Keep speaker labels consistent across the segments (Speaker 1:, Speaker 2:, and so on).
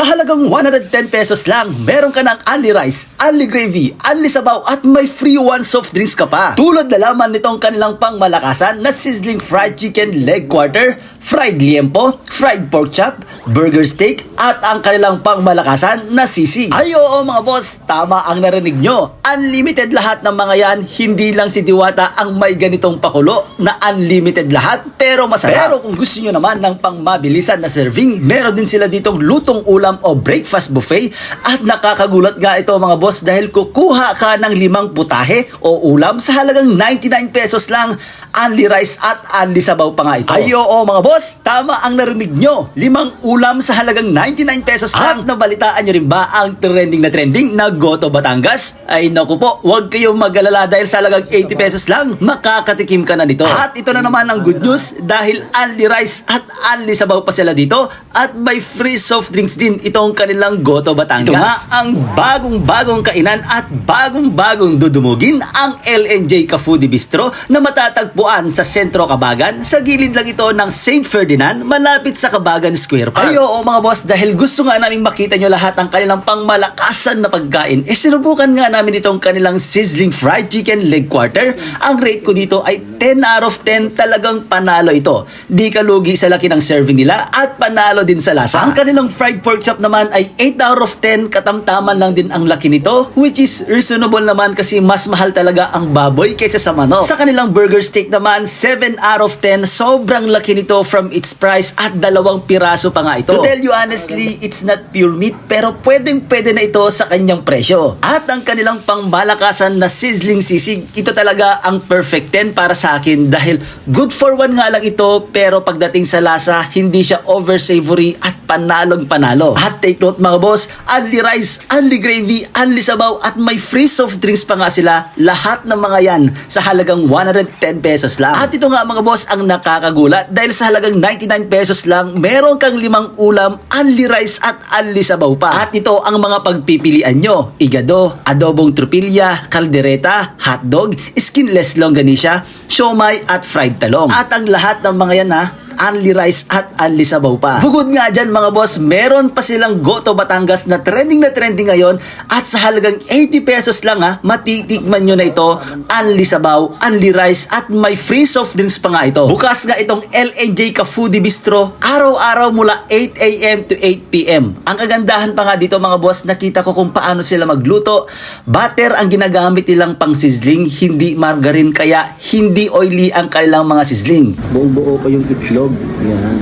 Speaker 1: Sa halagang 110 pesos lang, meron ka ng only rice, only gravy, only sabaw at may free one soft drinks ka pa. Tulad na laman nitong kanilang pangmalakasan na sizzling fried chicken leg quarter, fried liempo, fried pork chop, burger steak at ang kanilang pangmalakasan na sisig. Ay oo mga boss, tama ang narinig nyo. Unlimited lahat ng mga yan, hindi lang si Diwata ang may ganitong pakulo na unlimited lahat pero masarap. Pero kung gusto nyo naman ng pang mabilisan na serving, meron din sila ditong lutong ulam o breakfast buffet at nakakagulat nga ito mga boss dahil kukuha ka ng limang putahe o ulam sa halagang 99 pesos lang, only rice at only sabaw pa nga ito. Ay oo mga boss, tama ang narinig nyo. Limang ulam sa halagang 99 pesos lang. At nabalitaan nyo rin ba ang trending na trending na Goto Batangas? Ay naku po, huwag kayong mag-alala dahil sa halagang 80 pesos lang, makakatikim ka na nito. At ito na naman ang good news dahil only rice at only sabaw pa sila dito at may free soft drinks din itong kanilang Goto Batangas. Ito nga ang bagong-bagong kainan at bagong-bagong dudumugin ang LNJ Ka Foodie Bistro na matatagpuan sa Sentro Kabagan sa gilid lang ito ng St. Ferdinand malapit sa Kabagan Square Park. Ay oo mga boss dahil gusto nga namin makita nyo lahat ang kanilang pangmalakasan na pagkain. Eh sinubukan nga namin itong kanilang sizzling fried chicken leg quarter. Ang rate ko dito ay 10 out of 10 talagang panalo ito. Di ka lugi sa laki ng serving nila at panalo din sa lasa. Ang kanilang fried pork chop naman ay 8 out of 10 katamtaman lang din ang laki nito which is reasonable naman kasi mas mahal talaga ang baboy kaysa sa manok. Sa kanilang burger steak naman 7 out of 10 sobrang laki nito from its price at dalawang piraso pa nga ito. To tell you honestly, it's not pure meat pero pwedeng pwede na ito sa kanyang presyo. At ang kanilang pangbalakasan na sizzling sisig, ito talaga ang perfect 10 para sa akin dahil good for one nga lang ito pero pagdating sa lasa, hindi siya over savory at panalong panalo. At take note mga boss, only rice, only gravy, only sabaw at may free soft drinks pa nga sila. Lahat ng mga yan sa halagang 110 pesos lang. At ito nga mga boss ang nakakagulat dahil sa halagang 99 pesos lang, meron kang limang ulam, only rice at only sabaw pa. At ito ang mga pagpipilian nyo. Igado, adobong trupilya, kaldereta, hotdog, skinless longganisa, siomay at fried talong. At ang lahat ng mga yan ha, only rice at only sabaw pa. Bukod nga dyan mga boss, meron pa silang Goto Batangas na trending na trending ngayon at sa halagang 80 pesos lang ha, matitikman nyo na ito, only sabaw, only rice at may free soft drinks pa nga ito. Bukas nga itong LNJ Ka Foodie Bistro, araw-araw mula 8am to 8pm. Ang kagandahan pa nga dito mga boss, nakita ko kung paano sila magluto. Butter ang ginagamit nilang pang sizzling, hindi margarine kaya hindi oily ang kanilang mga sizzling. Buo-buo pa yung itlog. Yan.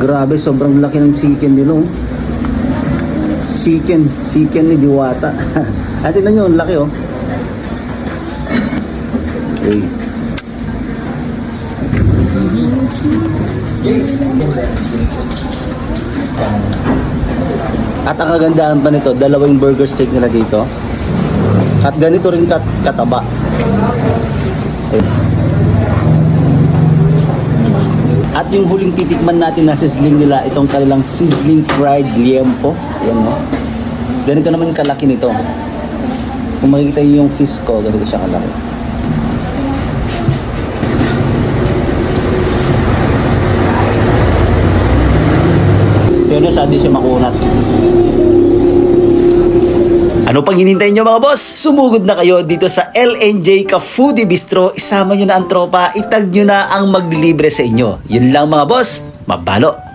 Speaker 1: Grabe, sobrang laki ng chicken nila. oh. Chicken, chicken ni Diwata. At tignan nyo, ang laki oh. Okay. At ang kagandahan pa nito, dalawang burger steak nila dito. At ganito rin kat kataba. At yung huling titikman natin na sizzling nila, itong kanilang sizzling fried liempo. Ayan no. Ganito naman kalaki nito. Kung makikita niyo yung fish ko, ganito siya kalaki. Pero sa di siya makunat. Ano pang hinintay nyo mga boss? Sumugod na kayo dito sa LNJ Ka Foodie Bistro. Isama nyo na ang tropa, itag nyo na ang maglibre sa inyo. Yun lang mga boss, mabalo!